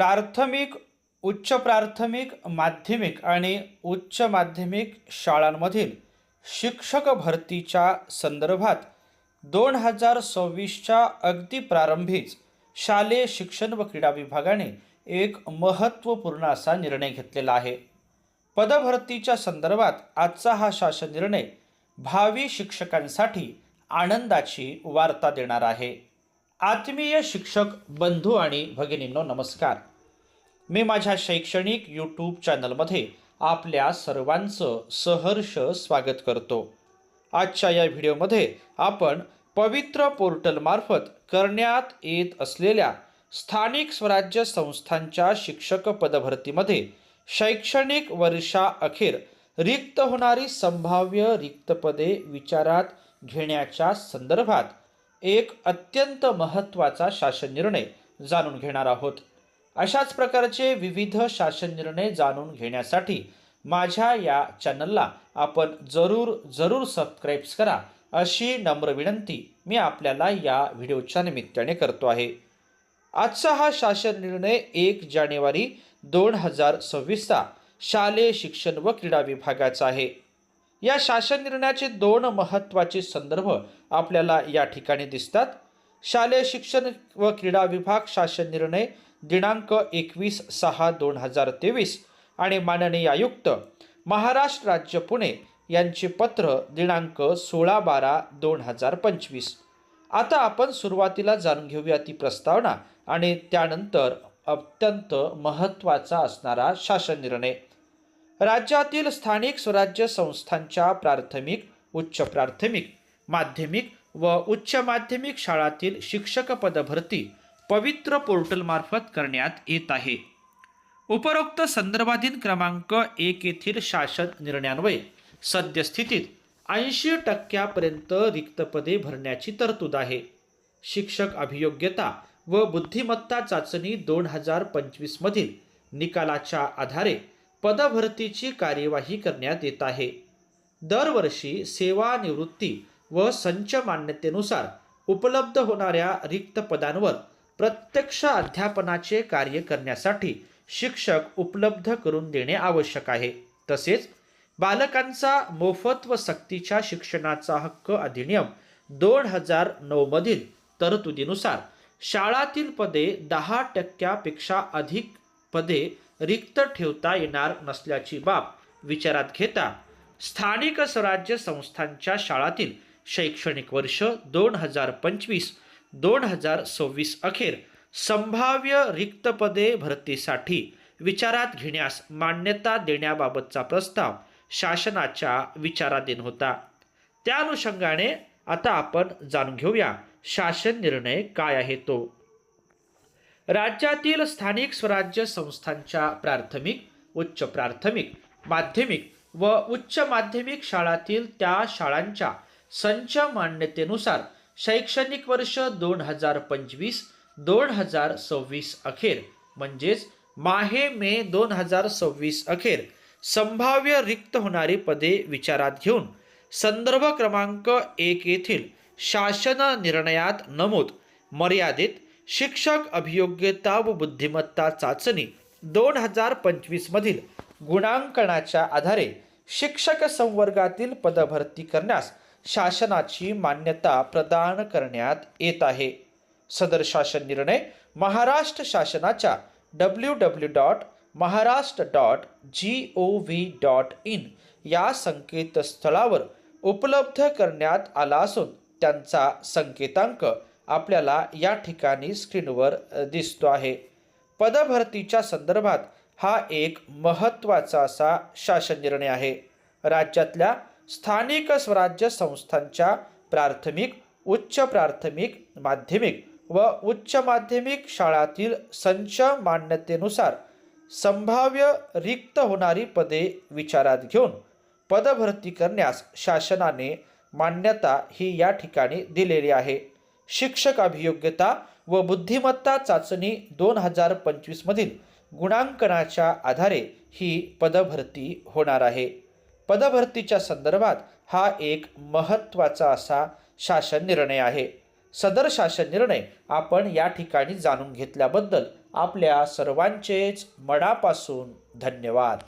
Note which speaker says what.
Speaker 1: प्राथमिक उच्च प्राथमिक माध्यमिक आणि उच्च माध्यमिक शाळांमधील शिक्षक भरतीच्या संदर्भात दोन हजार सव्वीसच्या अगदी प्रारंभीच शालेय शिक्षण व क्रीडा विभागाने एक महत्त्वपूर्ण असा निर्णय घेतलेला आहे. पदभरतीच्या संदर्भात आजचा हा शासन निर्णय भावी शिक्षकांसाठी आनंदाची वार्ता देणार आहे. आत्मीय शिक्षक बंधू आणि भगिनींनो नमस्कार. मी माझ्या शैक्षणिक यूट्यूब चॅनलमध्ये आपल्या सर्वांचं सहर्ष स्वागत करतो. आजच्या या व्हिडिओमध्ये आपण पवित्र पोर्टलमार्फत करण्यात येत असलेल्या स्थानिक स्वराज्य संस्थांच्या शिक्षक पदभरतीमध्ये शैक्षणिक वर्षाअखेर रिक्त होणारी संभाव्य रिक्त पदे विचारात घेण्याच्या संदर्भात एक अत्यंत महत्त्वाचा शासन निर्णय जाणून घेणार आहोत. अशाच प्रकारचे विविध शासन निर्णय जाणून घेण्यासाठी माझ्या या चॅनलला आपण जरूर जरूर सबस्क्राईब्स करा अशी नम्र विनंती मी आपल्याला या व्हिडिओच्या निमित्ताने करतो आहे. आजचा हा शासन निर्णय एक जानेवारी दोन हजार सव्वीसचा शालेय शिक्षण व क्रीडा विभागाचा आहे. या शासन निर्णयाचे दोन महत्त्वाचे संदर्भ आपल्याला या ठिकाणी दिसतात. शालेय शिक्षण व क्रीडा विभाग शासन निर्णय दिनांक एकवीस सहा दोन हजार तेवीस आणि माननीय आयुक्त महाराष्ट्र राज्य पुणे यांचे पत्र दिनांक सोळा बारा दोन हजार पंचवीस. आता आपण सुरुवातीला जाणून घेऊया ती प्रस्तावना आणि त्यानंतर अत्यंत महत्त्वाचा असणारा शासन निर्णय. राज्यातील स्थानिक स्वराज्य संस्थांच्या प्राथमिक उच्च प्राथमिक माध्यमिक व उच्च माध्यमिक शाळातील शिक्षक पदभरती पवित्र पोर्टलमार्फत करण्यात येत आहे. उपरोक्त संदर्भाधीन क्रमांक एक येथील शासन निर्णयान्वये सद्यस्थितीत ऐंशी टक्क्यापर्यंत रिक्त पदे भरण्याची तरतूद आहे. शिक्षक अभियोग्यता व बुद्धिमत्ता चाचणी दोन हजार पंचवीसमधील निकालाच्या आधारे पदभरतीची कार्यवाही करण्यात येत आहे. दरवर्षी सेवानिवृत्ती व संच मान्यतेनुसार उपलब्ध होणाऱ्या रिक्त पदांवर प्रत्यक्ष अध्यापनाचे कार्य करण्यासाठी शिक्षक उपलब्ध करून देणे आवश्यक आहे. तसेच बालकांचा मोफत व सक्तीच्या शिक्षणाचा हक्क अधिनियम दोन हजार नऊमधील तरतुदीनुसार शाळातील पदे दहा टक्क्यापेक्षा अधिक पदे रिक्त ठेवता येणार नसल्याची बाब विचारात घेता स्थानिक स्वराज्य संस्थांच्या शाळातील शैक्षणिक वर्ष दोन हजार पंचवीस दोन हजार सव्वीस अखेर संभाव्य रिक्त पदे भरतीसाठी विचारात घेण्यास मान्यता देण्याबाबतचा प्रस्ताव शासनाच्या विचाराधीन होता. त्या अनुषंगाने आता आपण जाणून घेऊया शासन निर्णय काय आहे तो. राज्यातील स्थानिक स्वराज्य संस्थांच्या प्राथमिक उच्च प्राथमिक माध्यमिक व उच्च माध्यमिक शाळातील त्या शाळांच्या संच मान्यतेनुसार शैक्षणिक वर्ष दोन हजार पंचवीस दोन हजार सव्वीस अखेर म्हणजेच माहे मे दोन हजार सव्वीस अखेर संभाव्य रिक्त होणारी पदे विचारात घेऊन संदर्भ क्रमांक एक येथील शासन निर्णयात नमूद मर्यादित शिक्षक अभियोग्यता व बुद्धिमत्ता चाचणी दोन हजार पंचवीसमधील गुणांकनाच्या आधारे शिक्षक संवर्गातील पदभरती करण्यास शासनाची मान्यता प्रदान करण्यात येत आहे. सदर शासन निर्णय महाराष्ट्र शासनाच्या W W dot Maharashtra dot G O V dot in या संकेतस्थळावर उपलब्ध करण्यात आला असून त्यांचा संकेतांक आपल्याला या ठिकाणी स्क्रीनवर दिसतो आहे. पदभरतीच्या संदर्भात हा एक महत्त्वाचा असा शासन निर्णय आहे. राज्यातल्या स्थानिक स्वराज्य संस्थांच्या प्राथमिक उच्च प्राथमिक माध्यमिक व उच्च माध्यमिक शाळातील संच मान्यतेनुसार संभाव्य रिक्त होणारी पदे विचारात घेऊन पदभरती करण्यास शासनाने मान्यता ही या ठिकाणी दिलेली आहे. शिक्षक अभियोग्यता व बुद्धिमत्ता चाचणी दोन हजार पंचवीसमधील गुणांकनाच्या आधारे ही पदभरती होणार आहे. पदभरतीच्या संदर्भात हा एक महत्त्वाचा असा शासन निर्णय आहे. सदर शासन निर्णय आपण या ठिकाणी जाणून घेतल्याबद्दल आपल्या सर्वांचेच मनापासून धन्यवाद.